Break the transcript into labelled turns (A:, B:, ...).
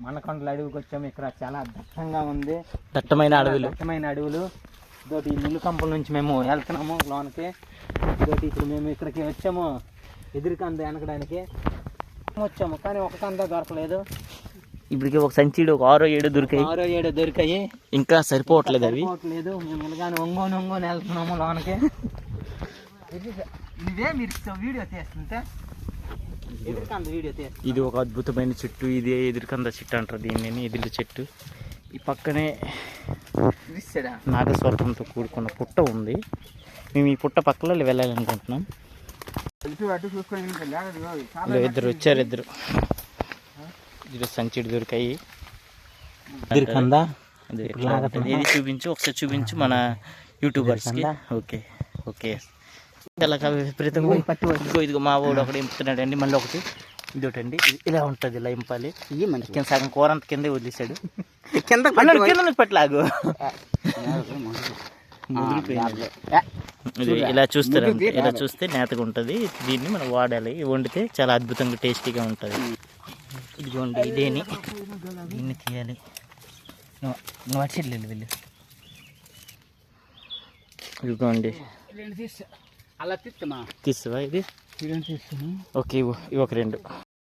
A: మనకొండల అడవికి వచ్చాము ఇక్కడ చాలా దట్టంగా ఉంది.
B: దట్టమైన అడవులు.
A: దట్టమైన అడవులు. ఇదోటి నీళ్ళు కంపల నుంచి మేము వెళ్తున్నాము లోనికి. ఇదోటి ఇప్పుడు మేము ఇక్కడికి వచ్చాము ఎదురు కంద వెనకడానికి. వచ్చాము కానీ ఒక కంద దొరకలేదు.
B: ఇప్పటికి ఒక సంచిడు ఒక ఆరో ఏడు దొరికాయి.
A: ఆరో ఏడో దొరికాయి.
B: ఇంకా సరిపోవట్లేదు అవి.
A: సరిపోవట్లేదు. మేము ఇలాగానే ఒంగోని ఒంగోని వెళ్తున్నాము లోనికి. ఇది- మీరు వీడియో తీస్తుంటే
B: ఇది ఒక అద్భుతమైన చెట్టు. ఇది ఎదురుకంద చెట్టు అంటారు దీన్ని ఎదురు చెట్టు. ఈ పక్కనే
A: చూసాడా
B: నాగస్వరంతో కూడుకున్న పుట్ట ఉంది. మేము ఈ పుట్ట పక్కలో వెళ్ళాలనుకుంటున్నాం. ఇద్దరు వచ్చారు ఇద్దరు. ఇద్దరు సంచిడు దొరికాయి.
A: ఎదురుకందా.
B: ఇది చూపించు ఒకసారి చూపించు మన యూట్యూబర్స్కి. Okay okay. చాలా విపరీతంగా ఇదిగో ఇదిగో మా వాడు ఒకటి ఇంపుతున్నాడు అండి మళ్ళీ ఒకటి. ఇదొకటండి. ఇది ఇలా ఉంటుంది ఇలా ఇంపాలి. కింద సగం కూర అంత కిందే వదిలేశాడు.
A: కింద
B: కింద. ఇది ఇలా చూస్తారు. ఇలా చూస్తే నేతగా ఉంటుంది. దీన్ని మనం వాడాలి. వండితే చాలా అద్భుతంగా టేస్టీగా ఉంటుంది. ఇదిగోండి ఇదేని. దీన్ని తీయాలి. సైడ్ వెళ్ళు. వెళ్ళు ఇదిగోండి
A: అలా తిత్తమా
B: తీస్తావా ఇది? ఓకే ఇవ్వు. ఇవి ఒక రెండు.